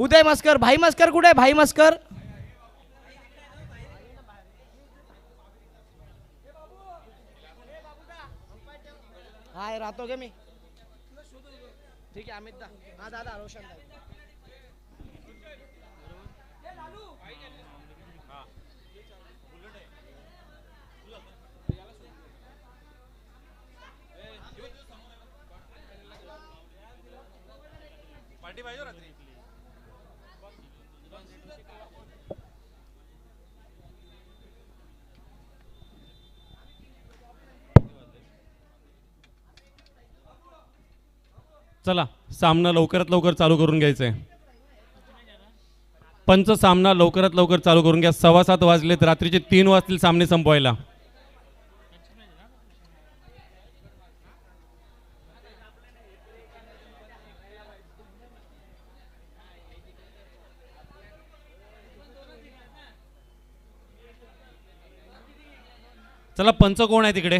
उदय मस्कर भाई मस्कर कुठे? आहे? भाई मस्कर. हाय राहतो गे मी. ठीक आहे अमित दा. हा दादा रोशन दा. चला सामना लवकरात लवकर चालू करून घ्यायचा आहे पंच सामना लवकरात लवकर चालू करून घ्या. सव्वा सात वाजलेत रात्रीचे तीन वाजतील सामने संपवायला. चला पंच कोण आहे तिकडे?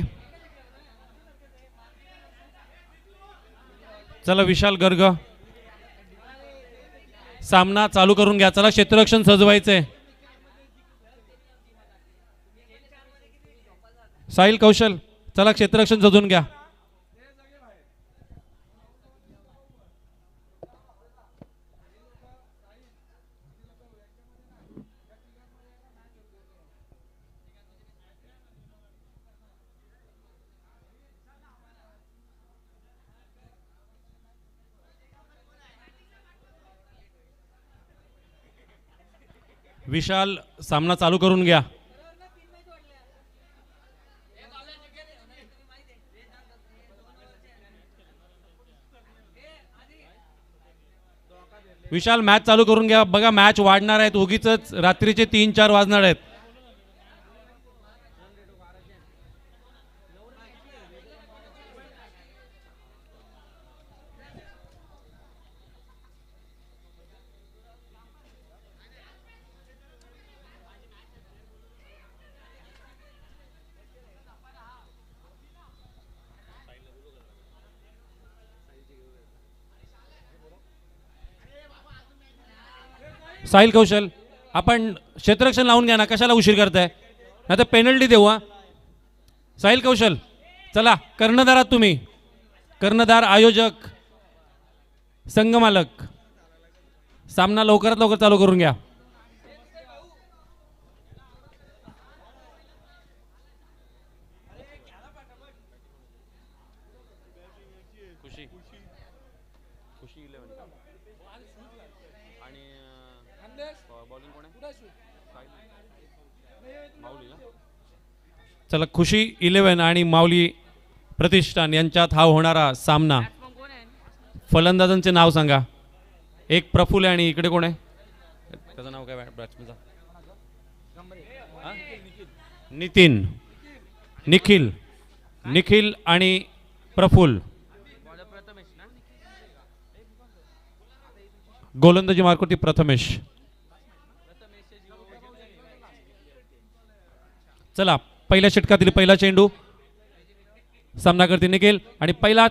चला विशाल गर्ग. सामना चालू करून घ्या. चला क्षेत्ररक्षण सजवायचंय. साहिल कौशल चला क्षेत्ररक्षण सजवून घ्या. विशाल सामना चालू करून घ्या. विशाल मॅच चालू करून घ्या. बघा मॅच वाढणार आहेत. उगीच रात्रीचे तीन चार वाजणार आहेत. साहिल कौशल आपण क्षेत्ररक्षण लावून घ्या ना कशाला उशीर करताय? नाही तर पेनल्टी देऊ हा. साहिल कौशल चला कर्णधार तुम्ही. कर्णधार आयोजक संघमालक. सामना लवकरात लवकर चालू करून घ्या खुशी खुशी इलेवन आणि बॉलिंग कोण चला खुशी इलेवन आणि माऊली प्रतिष्ठान यांच्यात हा होणारा सामना. फलंदाजांचे नाव सांगा. एक प्रफुल्ल आहे आणि इकडे कोण आहे? त्याचं नाव काय? बॅट्समनचा. नितीन. निखिल. निखिल आणि प्रफुल गोलंदाजी मार्कोटी प्रथमेश. चला पहिल्या षटकातील पहिला चेंडू. सामनाकरती निघेल आणि पहिला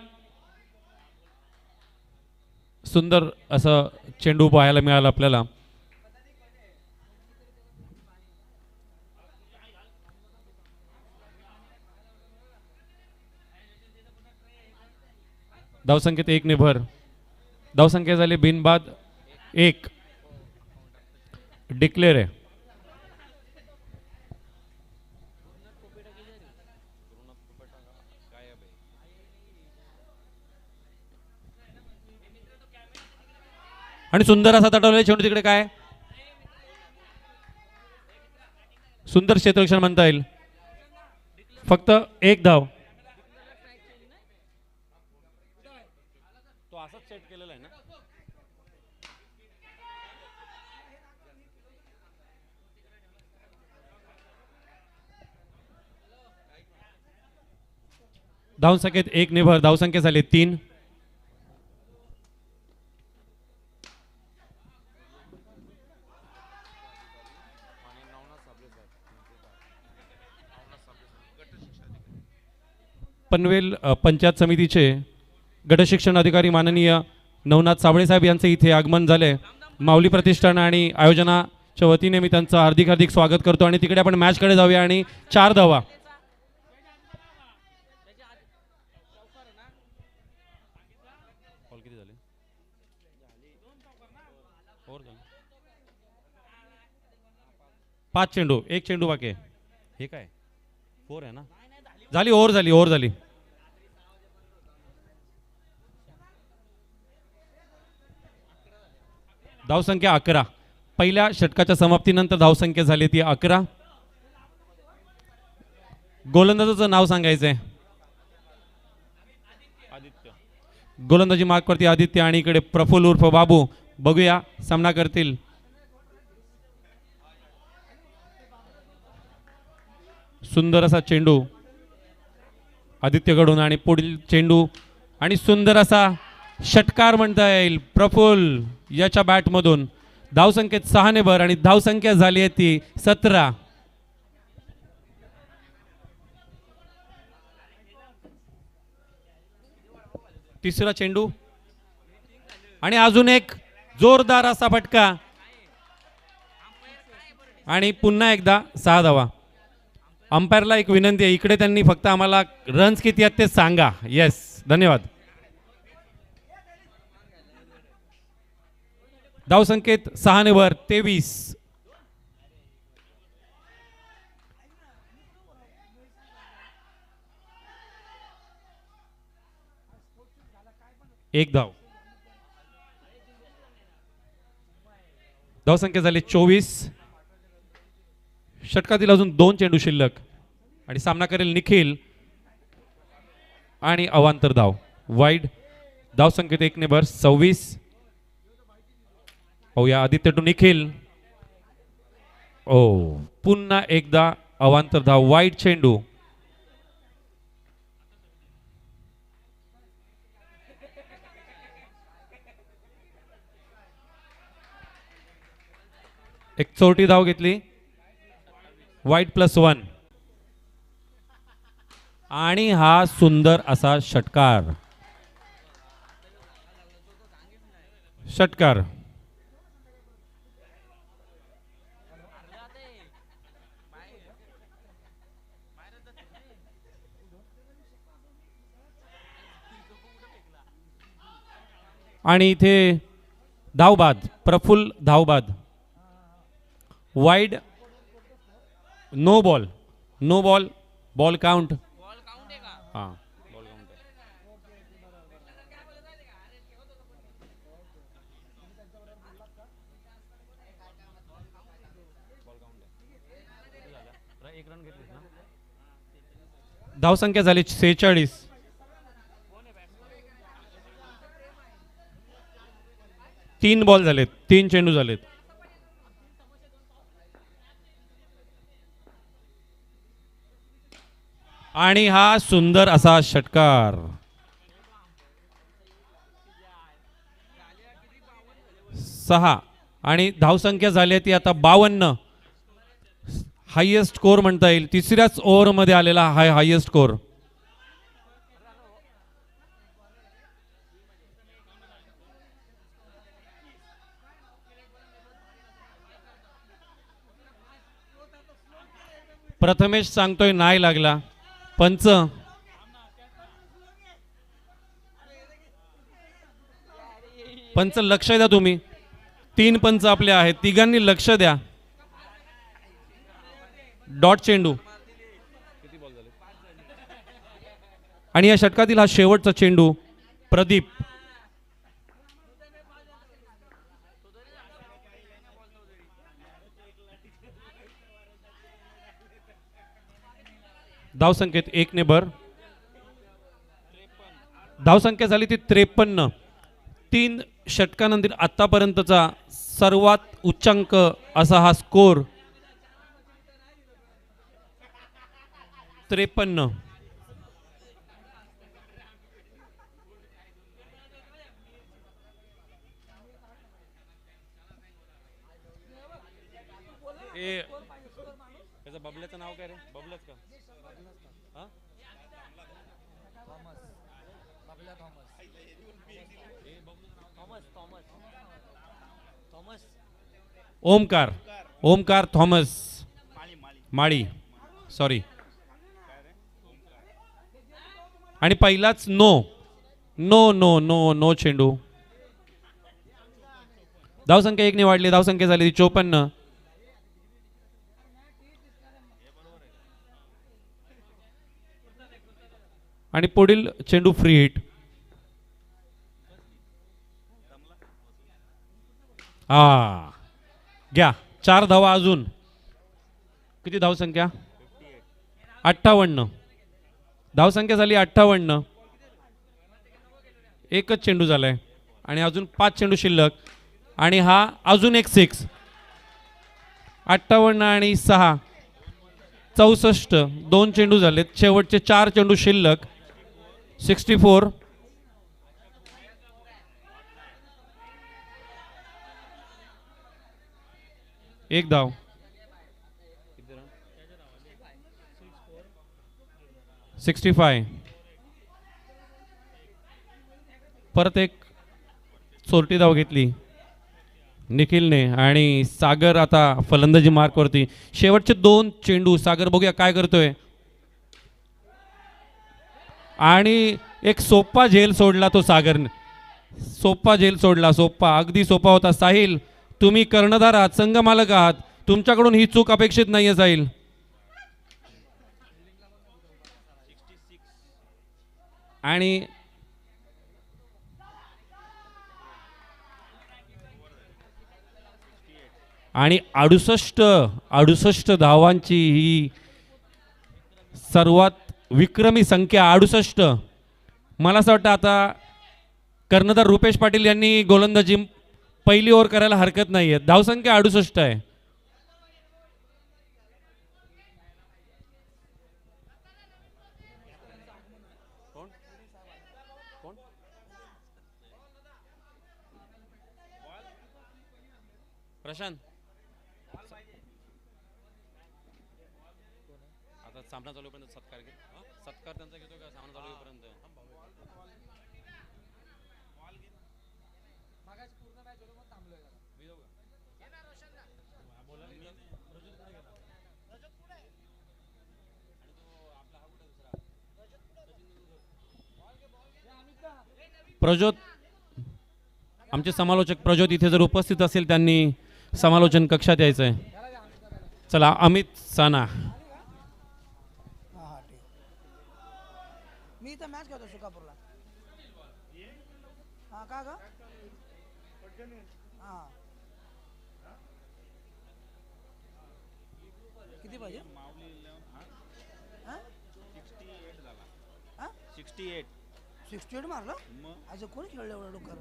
सुंदर असं चेंडू पाहायला मिळालं आपल्याला. धावसंख्येत एक ने भर धावसंख्या झाली बिनबाद एक. डिक्लेअर आहे. आणि सुंदर असा तटवलेला चेंडू तिकडे काय? सुंदर क्षेत्ररक्षण म्हणता येईल. फक्त एक धाव. तो असाच सेट केलेला आहे ना? धावसंख्येत एक निभर. धावसंख्या झाली तीन. पनवेल पंचायत समितीचे गटशिक्षण अधिकारी माननीय नवनाथ साबळे साहेब यांचे इथे आगमन झाले. माऊली प्रतिष्ठान आणि आयोजनाच्या वतीने मी त्यांचं हार्दिक हार्दिक स्वागत करतो आणि तिकडे आपण मॅचकडे जाऊया आणि चार धावा. पाच चेंडू एक चेंडू बाकी हे काय? फोर आहे ना? झाली ओव्हर झाली ओव्हर झाली. धावसंख्या अकरा. पहिल्या षटकाच्या समाप्तीनंतर धावसंख्या झाली ती अकरा. गोलंदाजाचं नाव सांगायचंय. गोलंदाजी मार्कवरती आदित्य आणि इकडे प्रफुल्ल उर्फ बाबू. बघूया सामना करतील. सुंदर असा चेंडू. आदित्यकडून आणि पुढील चेंडू आणि सुंदर असा षटकार म्हणता येईल प्रफुल्ल याच्या बॅटमधून. धावसंख्येत सहाने भर आणि धावसंख्या झाली आहे ती सतरा. तिसरा चेंडू. आणि अजून एक जोरदार असा फटका. आणि पुन्हा एकदा सहा धावा. अंपायरला एक विनंती आहे. इकडे त्यांनी फक्त आम्हाला रन्स किती आहेत ते सांगा. येस धन्यवाद. धाव संकेत सहाने वर तेवीस. एक धाव. धावसंख्या झाली चोवीस. षटकातील अजून दोन चेंडू शिल्लक आणि सामना करेल निखिल आणि अवांतर धाव. वाईड धाव संख्येत एक नेबर सव्वीस. पाहूया या आदित्य टू निखिल. ओ पुन्हा एकदा अवांतर धाव वाईट चेंडू. एक चौटी धाव घेतली. वाईट प्लस वन. आणि हा सुंदर असा षटकार. षटकार. आणि इथे धावबाद Praful धावबाद. Wide no ball no ball ball count हां. धावसंख्या झाली सेहेचाळीस. तीन बॉल झालेत. तीन चेंडू झालेत. आणि हा सुंदर असा षटकार. सहा. आणि धावसंख्या झाली आहे ती आता बावन्न. हायेस्ट स्कोर म्हणता येईल. तिसऱ्याच ओव्हरमध्ये आलेला हा हायेस्ट स्कोर. प्रथमेश सांगतोय नाही लागला. पंच. पंच लक्ष द्या तुम्ही. तीन पंच आपले आहेत. तिघांनी लक्ष द्या. डॉट चेंडू. आणि या षटकातील हा शेवटचा चेंडू प्रदीप. धावसंख्येत एकने भर. धावसंख्या झाली ती त्रेपन्न. तीन षटकानंतर आतापर्यंतचा सर्वात उच्चांक असा हा स्कोर. त्रेपन्न. ए त्याचं बबल्याचं नाव काय रे? बबल्याच का? हा? ओमकार. ओमकार थॉमस. माळी सॉरी आणि पहिलाच no. No no no no चेंडू. धावसंख्या एकने वाढली. धावसंख्या झाली चोपन्न. आणि पुढील चेंडू फ्री हिट हा. घ्या. चार धावा अजून. किती धावसंख्या? अठ्ठावन्न. धावसंख्या झाली अठ्ठावन्न. एकच चेंडू झालाय. आणि अजून पाच चेंडू शिल्लक. आणि हा अजून एक सिक्स अठ्ठावन्न आणि सहा. चौसष्ट. दोन चेंडू झालेत. शेवटचे चार चेंडू शिल्लक. Sixty four. एक धाव. Sixty five. परत एक चोरटी धाव घेतली. निखिलने आणि सागर आता फलंदाजी मार्कवरती. शेवटचे दोन चेंडू सागर बघूया काय करतोय. आणि एक सोप्पा झेल सोडला तो सागरने. सोप्पा झेल सोडला सोप्पा. अगदी सोपा होता. साहिल तुम्ही कर्णधार आहात संघ मालक आहात. तुमच्याकडून ही चूक अपेक्षित नाहीये साहिल. आणि आणि अडुसष्ट अडुसष्ट धावांची ही सर्वात विक्रमी संख्या अडुसष्ट. मला असं वाटतं आता कर्णधार रुपेश पाटील यांनी गोलंदाजी पहिली ओव्हर करायला हरकत नाही आहे धावसंख्या अडुसष्ट आहे. प्रशांत. आता सामना चालू होईपर्यंत सत्कार घे? सत्कार त्यांचा घेतो का? सामना चालू होईपर्यंत? प्रज्योत आमचे समालोचक प्रज्योत इथे जर उपस्थित असेल त्यांनी समालोचन कक्षात यायचं आहे चला अमित साना हां हां ठीक मी इथं मॅच खेळतो सुकापूरला हां का ग? हां. किती पाहिजे? सिक्स्टी एट सिक्स्टी एट मारलं? मग? आज कोणी खेळलं एवढं डोकर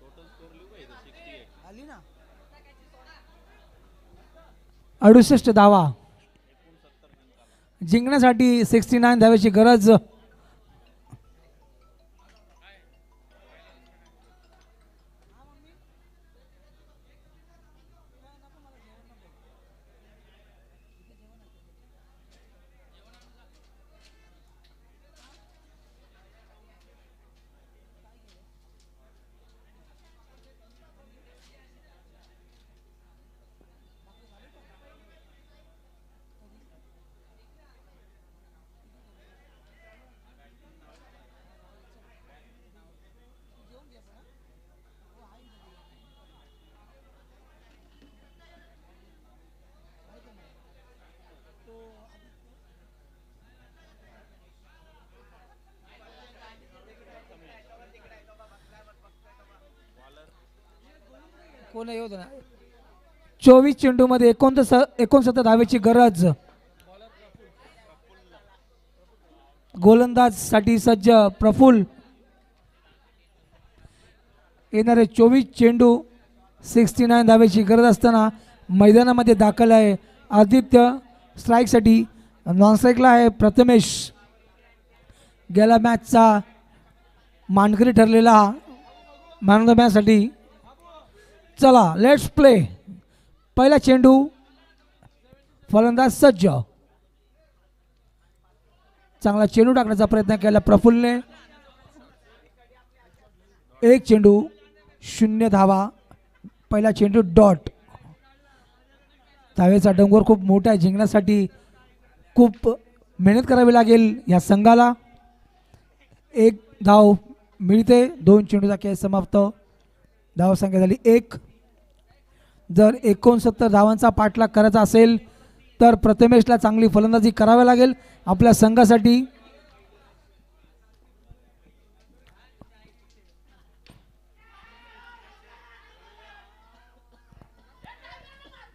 टोटल स्कोर लिहू का इथं? सिक्स्टी एट आली ना. अडुसष्ट धावा. जिंकण्यासाठी सिक्स्टी नाईन धाव्याची गरज कोण येऊ दे ना. चोवीस चेंडूमध्ये एकोणतीस एकोणसत्तर धावेची गरज. गोलंदाजसाठी सज्ज प्रफुल्ल. येणारे चोवीस चेंडू सिक्स्टी नाईन धावेची गरज असताना मैदानामध्ये दाखल आहे. आदित्य स्ट्राईकसाठी नॉन स्ट्राईकला आहे. प्रथमेश गेल्या मॅचचा मानकरी ठरलेला मॅन ऑफ द मॅचसाठी चला लेट्स प्ले पहिला चेंडू फलंदाज सज्ज. चांगला चेंडू टाकण्याचा प्रयत्न केला प्रफुल्लने एक चेंडू शून्य धावा. पहिला चेंडू डॉट. धावेचा डोंगर खूप मोठा आहे जिंकण्यासाठी खूप मेहनत करावी लागेल या संघाला. एक धाव मिळते दोन चेंडूचा खेळ समाप्त. धाव संख्या झाली एक. जर एकोणसत्तर धावांचा पाठलाग करायचा असेल तर प्रथमेशला चांगली फलंदाजी करावी लागेल. आपल्या संघासाठी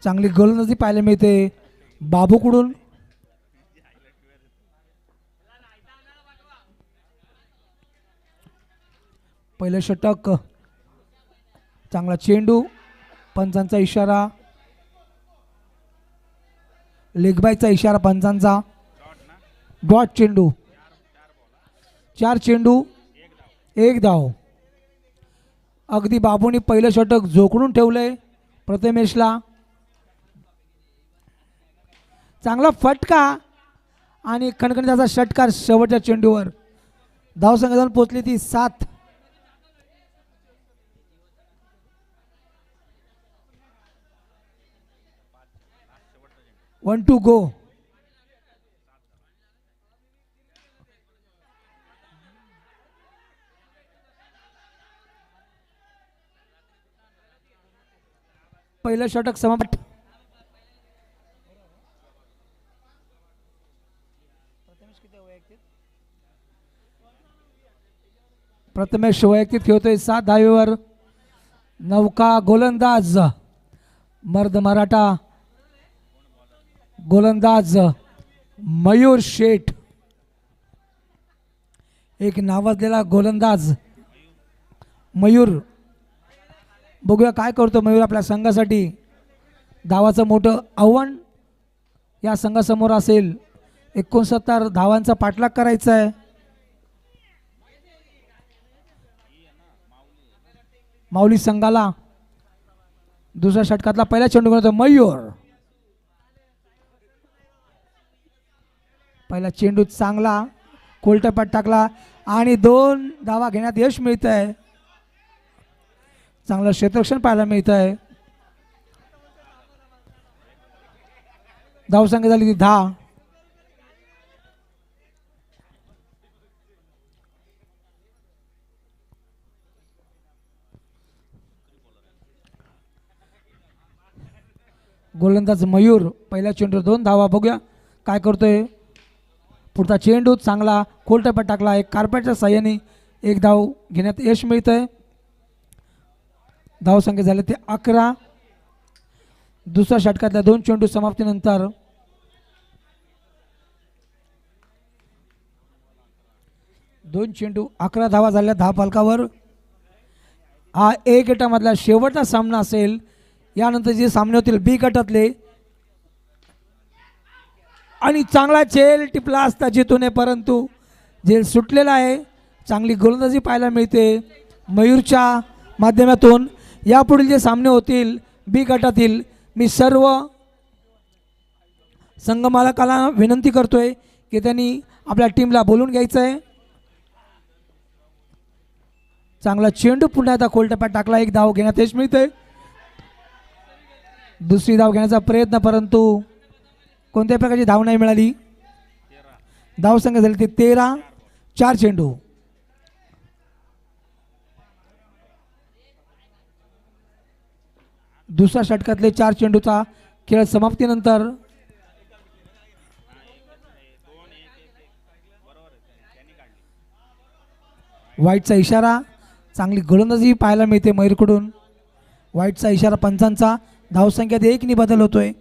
चांगली गोलंदाजी पाहायला मिळते. बाबूकडून पहिलं षटक. चांगला चेंडू. पंचांचा इशारा. लेगबायचा इशारा पंचांचा. डॉट चेंडू. चार चेंडू. एक धाव. अगदी बाबूनी पहिलं षटक झोकडून ठेवलंय प्रथमेशला. चांगला फटका आणि खणखणीचा षटकार शेवटच्या चेंडूवर. धावसंख्या जाऊन पोचली ती सात. वन टू गो पहिलं षटक समाप्त. प्रथमेश वैयक्तिक खेळतोय. सात धावेवर नौका गोलंदाज. मर्द मराठा. गोलंदाज मयूर शेठ. एक नावाजलेला गोलंदाज मयूर. बघूया काय करतो मयूर आपल्या संघासाठी. धावाचं मोठं आव्हान या संघासमोर असेल. एकोणसत्तर धावांचा पाठलाग करायचा आहे. माऊली संघाला दुसऱ्या षटकातला पहिला चेंडू घेऊन मयूर. पहिला चेंडू चांगला कोलटपाट टाकला आणि दोन धावा घेण्यात यश मिळत आहे चांगलं क्षेत्रक्षण पाहायला मिळत आहे धावसंख्या झाली ती दहा. गोलंदाज मयूर पहिल्या चेंडूवर दोन धावा बघूया काय करतोय. पुढचा चेंडू चांगला कोलटप्यात टाकला एक कार्पेटच्या साह्याने एक धाव घेण्यात यश मिळतंय. धावसंख्या झाले ते अकरा. दुसऱ्या षटकातल्या दोन चेंडू समाप्तीनंतर दोन चेंडू अकरा धावा झाल्या दहा फलकावर हा ए गटामधला शेवटचा सामना असेल. यानंतर जे सामने होतील बी गटातले आणि चांगला झेल टिपला असता जितून परंतु झेल सुटलेला आहे. चांगली गोलंदाजी पाहायला मिळते. मयूरच्या माध्यमातून यापुढील जे सामने होतील बी गटातील मी सर्व संघमालकाला विनंती करतो आहे की त्यांनी आपल्या टीमला बोलून घ्यायचं आहे चांगला चेंडू पुन्हा एकदा कोलटप्यात टाकला. एक धाव घेण्यात यश मिळते दुसरी धाव घेण्याचा प्रयत्न परंतु कोणत्याही प्रकारची धाव नाही मिळाली. धाव संख्या झाली ते तेरा चार चेंडू. दुसऱ्या षटकातले चार चेंडूचा खेळ समाप्तीनंतर वाईटचा इशारा चांगली गोलंदाजी पाहायला मिळते मयूरकडून. वाईटचा इशारा पंचांचा धावसंख्यात एकनी बदल होतोय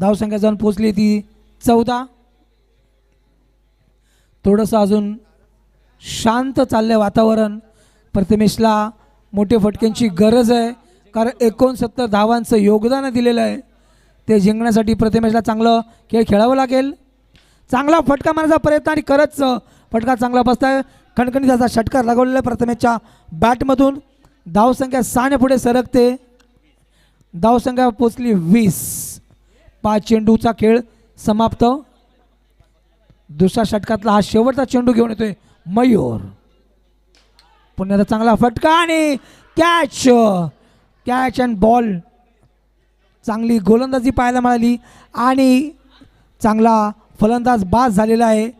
धावसंख्या जाऊन पोचली ती चौदा. थोडंसं अजून शांत चाललंय वातावरण. प्रथमेशला मोठे फटक्यांची गरज आहे. कारण एकोणसत्तर धावांचं योगदान दिलेलं आहे. ते जिंकण्यासाठी प्रथमेशला चांगलं खेळ खेळावं लागेल. चांगला फटका मारण्याचा प्रयत्न आणि खरंच फटका चांगला बसताय. खणखणीत असा षटकार लागवलेला आहे प्रथमेशच्या बॅटमधून. धावसंख्या सहाने पुढे सरकते. धावसंख्या पोचली वीस. पाच चेंडूचा खेळ समाप्त. दुसऱ्या षटकातला हा शेवटचा चेंडू घेऊन येतोय मयूर. पुण्याचा चांगला फटका आणि कॅच. Catch and ball. चांगली गोलंदाजी पाहायला मिळाली आणि चांगला फलंदाज बाद झालेला आहे.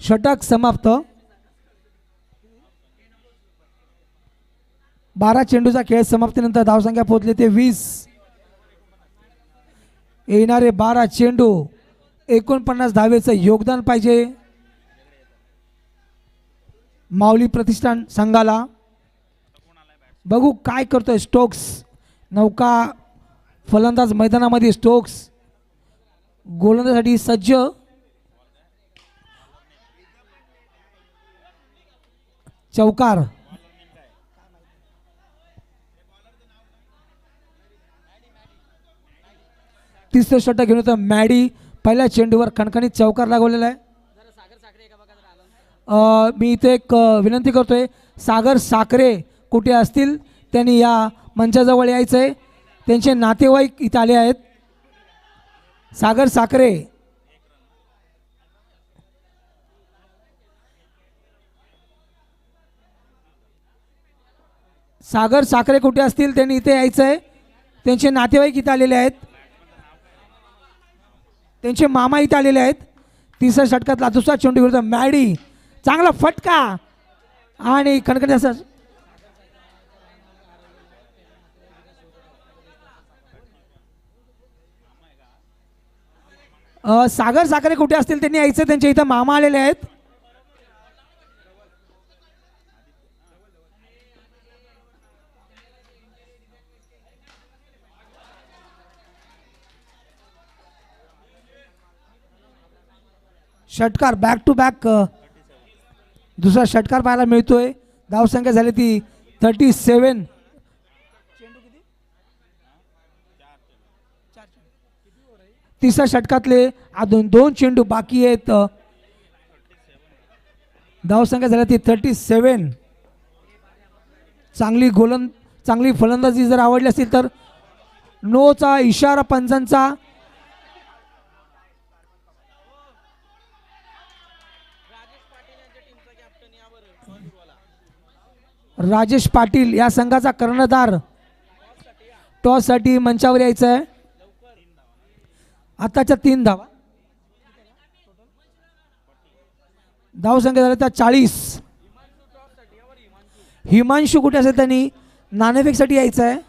षटक समाप्त. बारा चेंडूचा खेळ समाप्तीनंतर धावसंख्या पोहोचली ते वीस. येणारे बारा चेंडू एकोणपन्नास धावेचं योगदान पाहिजे. माऊली प्रतिष्ठान संघाला. बघू काय करतोय स्टोक्स. नौका फलंदाज मैदानामध्ये स्टोक्स. गोलंदासाठी सज्ज. चौकार. तिसरं षटक घेऊन येतो मॅडी. पहिल्या चेंडूवर कणकणीत चौकार लागवलेला आहे. मी इथे एक विनंती विनंती करतोय सागर साखरे कुठे असतील त्यांनी या मंचाजवळ यायचं आहे त्यांचे नातेवाईक इथे आले आहेत. सागर साखरे सागर साखरे कुठे असतील त्यांनी इथे यायचं आहे त्यांचे नातेवाईक इथे आलेले आहेत. त्यांचे मामा इथे आलेले आहेत. तिसऱ्या षटकातला दुसरा चेंडू विरुद्ध मॅडी. चांगला फटका. आणि कणकणी असं सागर साखरे कुठे असतील त्यांनी यायचं त्यांच्या इथं मामा आलेले आहेत. षटकार बॅक टू बॅक दुसरा षटकार पाहायला मिळतोय. धावसंख्या झाली ती थर्टी सेवन तिसऱ्या षटकातले अजून दोन चेंडू बाकी आहेत. धावसंख्या झाली ती थर्टी सेवन चांगली गोलंद चांगली फलंदाजी जर आवडली असेल तर नोचा इशारा पंचांचा राजेश पाटील या संघाचा कर्णधार. टॉससाठी मंचावर यायचं आहे आताच्या तीन धावा. धावसंख्या झाल्या त्या चाळीस. हिमांशू कुठे असेल त्यांनी? नाणेफेकसाठी यायचं आहे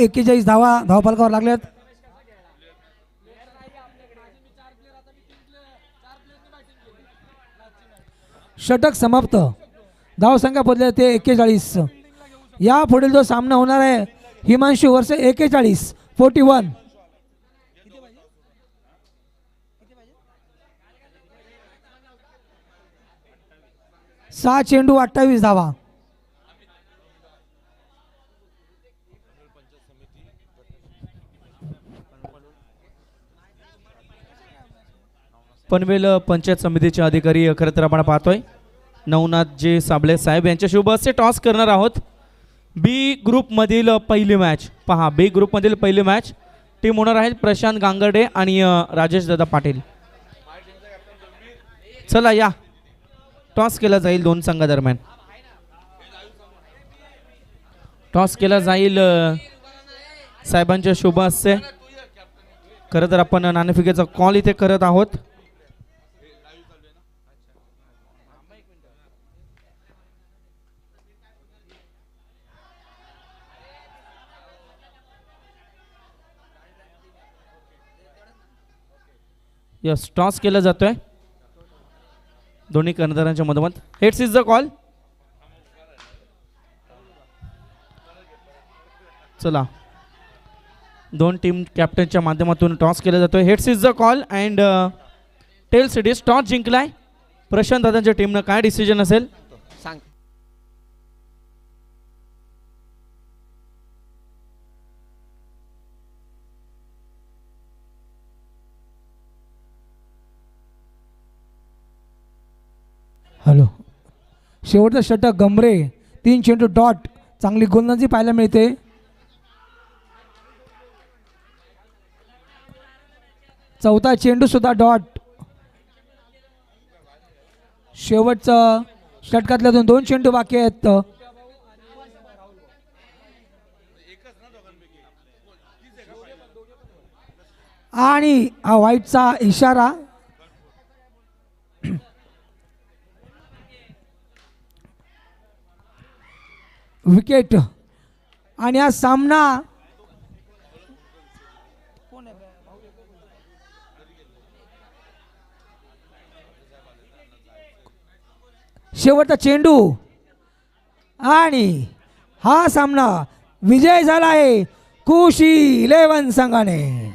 एक्केचाळीस धावा धावपालकावर लागल्यात. षटक समाप्त. धावसंख्या बदलल्या ते एक्केचाळीस. या पुढील जो सामना होणार आहे हिमांशू वर्ष एक्केचाळीस फोर्टी वन. सहा चेंडू अठ्ठावीस धावा. पनवेल पंचायत समितीचे अधिकारी खरं तर आपण पाहतोय. नवनाथ जे साबळे साहेब यांच्यासोबतचे टॉस करणार आहोत. बी ग्रुपमधील पहिली मॅच पहा बी ग्रुपमधील पहिली मॅच टीम होणार आहेत प्रशांत गांगर्डे आणि राजेश दादा पाटील. चला या. टॉस केला जाईल दोन संघादरम्यान. टॉस केला जाईल साहेबांच्या शुभ असते. खरं तर आपण नाणेफिकेचा कॉल इथे करत आहोत. यस टॉस केला जातोय. दोन्ही कर्णधारांच्या मधोमध. हेट्स इज द कॉल चला. दोन टीम कॅप्टनच्या माध्यमातून टॉस केला जातोय. Heads is the call and tail cities toss जिंकलाय. Prashant दादांच्या टीमनं काय डिसिजन असेल? सांग. शेवटचं षटक गमरे तीन चेंडू डॉट. चांगली गोलंदाजी पाहायला मिळते. चौथा चेंडू सुद्धा डॉट. शेवटचं षटकातल्यातून दोन चेंडू बाकी आहेत. आणि हा व्हाईटचा इशारा विकेट आणि हा सामना शेवटचा चेंडू. आणि हा सामना विजय झाला आहे. कुशी इलेव्हन संघाने.